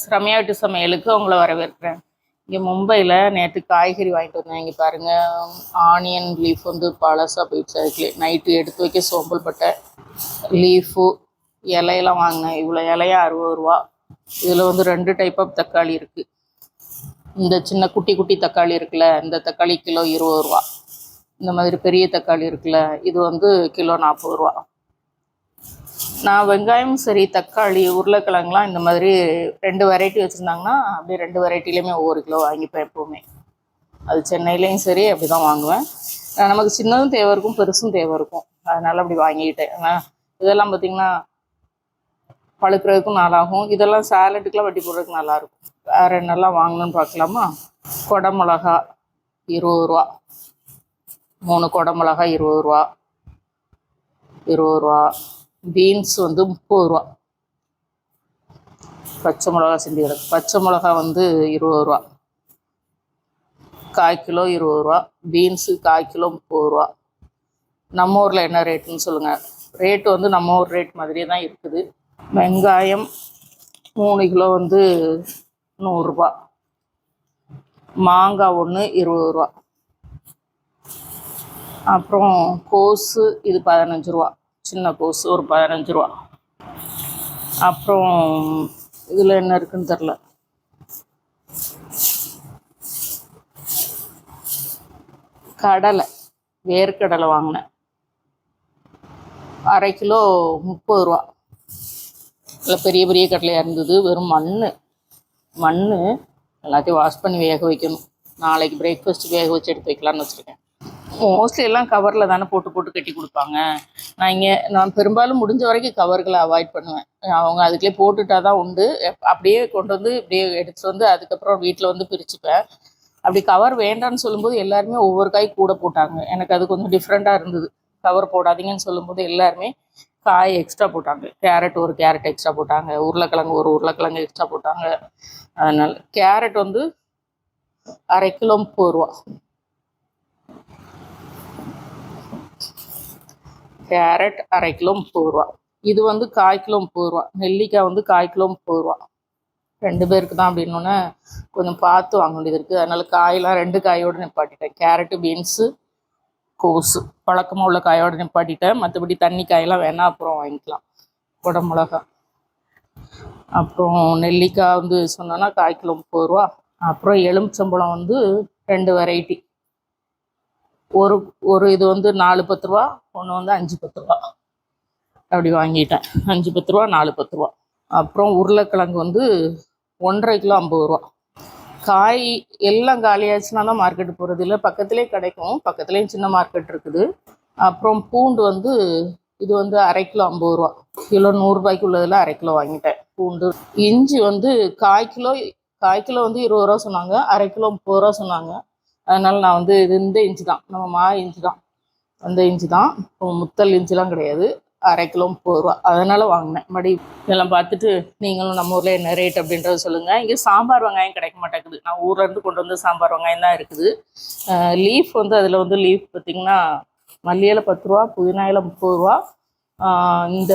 Friends Ramya வீட்டு சமையலுக்கு உங்களை வரவேற்கிறேன். இங்கே மும்பையில் நேற்று காய்கறி வாங்கிட்டு வந்தேன். இங்கே பாருங்கள் ஆனியன் லீஃப் வந்து பழசாக போயிடுச்சு அதுக்கு நைட்டு எடுத்து வைக்க சோம்பல் பட்டை லீஃபு இலையெல்லாம் வாங்கினேன். இவ்வளோ இலையா? அறுபது ரூபா. இதில் வந்து ரெண்டு டைப் ஆஃப் தக்காளி இருக்குது இந்த சின்ன குட்டி குட்டி தக்காளி இருக்குல்ல இந்த தக்காளி கிலோ இருபது ரூபா. இந்த மாதிரி பெரிய தக்காளி இருக்குல்ல இது வந்து கிலோ நாற்பது ரூபா. நான் வெங்காயம் சரி தக்காளி உருளைக்கிழங்குலாம் இந்த மாதிரி ரெண்டு வெரைட்டி வச்சுருந்தாங்கன்னா அப்படியே ரெண்டு வெரைட்டிலையுமே ஒவ்வொரு கிலோ வாங்கிப்பேன் எப்போவுமே. அது சென்னையிலையும் சரி அப்படி தான் வாங்குவேன் நமக்கு சின்னதும் தேவை இருக்கும் பெருசும் தேவை இருக்கும். அதனால் அப்படி வாங்கிக்கிட்டேன். ஆனால் இதெல்லாம் பார்த்திங்கன்னா பழுக்கிறதுக்கும் நல்லாகும் இதெல்லாம் சாலட்டுக்கெலாம் வட்டி போடுறதுக்கு நல்லாயிருக்கும். வேறு என்னெல்லாம் வாங்கணும்னு பார்க்கலாமா கொடை இருபது ரூபா. மூணு கொடை இருபது ரூபா. இருபது ரூபா. பீன்ஸ் வந்து முப்பது ரூபா. பச்சை மிளகா செஞ்சு கிடக்கு. பச்சை மிளகா வந்து இருபது ரூபா. கால் கிலோ இருபது ரூபா. பீன்ஸு கால் கிலோ முப்பது ரூபா. நம்ம ஊரில் என்ன ரேட்டுன்னு சொல்லுங்கள் ரேட்டு வந்து நம்ம ஊர் ரேட் மாதிரியே தான் இருக்குது. வெங்காயம் மூணு கிலோ வந்து நூறுரூபா மாங்காய் ஒன்று இருபது ரூபா. அப்புறம் கோஸு இது பதினஞ்சு ரூபா. சின்ன கோஸ் ஒரு பதினஞ்சு ரூபா. அப்புறம் இதில் என்ன இருக்குன்னு தெரில கடலை வேர்க்கடலை வாங்கினேன். அரை கிலோ முப்பது ரூபா. இல்லை பெரிய பெரிய கடலையாக இருந்தது. வெறும் மண் மண் எல்லாத்தையும் வாஷ் பண்ணி வேக வைக்கணும். நாளைக்கு பிரேக்ஃபாஸ்ட் வேக வச்சு எடுத்து வைக்கலாம்னு வச்சுருக்கேன். மோஸ்ட்லி எல்லாம் கவரில் தானே போட்டு போட்டு கட்டி கொடுப்பாங்க. நான் இங்கே நான் பெரும்பாலும் முடிஞ்ச வரைக்கும் கவர்களை அவாய்ட் பண்ணுவேன். அவங்க அதுக்குள்ளே போட்டுட்டா தான் உண்டு. அப்படியே கொண்டு வந்து இப்படியே எடுத்துட்டு வந்து அதுக்கப்புறம் வீட்டில் வந்து பிரிச்சுப்பேன். அப்படி கவர் வேண்டாம்னு சொல்லும்போது எல்லாருமே ஒவ்வொரு காய் கூட போட்டாங்க. எனக்கு அது கொஞ்சம் டிஃப்ரெண்ட்டாக இருந்தது. கவர் போடாதீங்கன்னு சொல்லும்போது எல்லாருமே காய் எக்ஸ்ட்ரா போட்டாங்க. கேரட் ஒரு கேரட் எக்ஸ்ட்ரா போட்டாங்க. உருளைக்கிழங்கு ஒரு உருளைக்கிழங்கு எக்ஸ்ட்ரா போட்டாங்க. அதனால் கேரட் வந்து அரை கிலோ முப்பது ரூபா. கேரட் அரை கிலோ முப்பது ரூபா. இது வந்து கால் கிலோ முப்பது ரூபா. நெல்லிக்காய் வந்து கால் கிலோ முப்பது ரூபா. ரெண்டு பேருக்கு தான் அப்படின்னோடனே கொஞ்சம் பார்த்து வாங்க வேண்டியது இருக்குது அதனால் காயெல்லாம் ரெண்டு காயோடு நிப்பாட்டிட்டேன். Carrot beans கோஸு. பழக்கமாக உள்ள காயோடு நிப்பாட்டிட்டேன். மற்றபடி தண்ணி காயெல்லாம் வேணால் அப்புறம் வாங்கிக்கலாம். குடமிளகா. அப்புறம் நெல்லிக்காய் வந்து சொன்னோன்னா கால் கிலோ முப்பது ரூபா. அப்புறம் எலுமிச்சம்பழம் வந்து ரெண்டு வெரைட்டி ஒரு ஒரு இது வந்து நாலு பத்து ரூபா ஒன்று வந்து அஞ்சு பத்து ரூபா. அப்படி வாங்கிட்டேன். அஞ்சு பத்து ரூபா நாலு பத்து ரூபா. அப்புறம் உருளைக்கிழங்கு வந்து ஒன்றரை கிலோ ஐம்பது ரூபா. காய் எல்லாம் காலியாச்சுன்னா தான் மார்க்கெட்டு போகிறது இல்லை. பக்கத்துலேயே கிடைக்கும். பக்கத்துலேயும் சின்ன மார்க்கெட் இருக்குது. அப்புறம் பூண்டு வந்து இது வந்து அரை கிலோ ஐம்பது ரூபா. கிலோ நூறுரூபாய்க்கு உள்ளதில் அரை கிலோ வாங்கிட்டேன் பூண்டு. இஞ்சி வந்து காய் கிலோ காய் கிலோ வந்து இருபது ரூபா சொன்னாங்க. அரை கிலோ முப்பது ரூபா சொன்னாங்க. அதனால நான் வந்து இது இந்த இஞ்சி தான். நம்ம மா இஞ்சி தான். அந்த இஞ்சி தான். இப்போ முத்தல் இஞ்சிலாம் கிடையாது. அரை கிலோ முப்பது ரூபா. அதனால வாங்கினேன். மடி இதெல்லாம் பார்த்துட்டு நீங்களும் நம்ம ஊரில் என்ன ரேட் அப்படின்றத சொல்லுங்கள் இங்கே சாம்பார் வெங்காயம் கிடைக்க மாட்டேங்குது. நான் ஊர்லேருந்து கொண்டு வந்து சாம்பார் வெங்காயம் தான் இருக்குது. லீஃப் வந்து அதில் வந்து லீஃப் பார்த்திங்கன்னா மல்லியில் பத்து ரூபா புதினாயில் முப்பது ரூபா. இந்த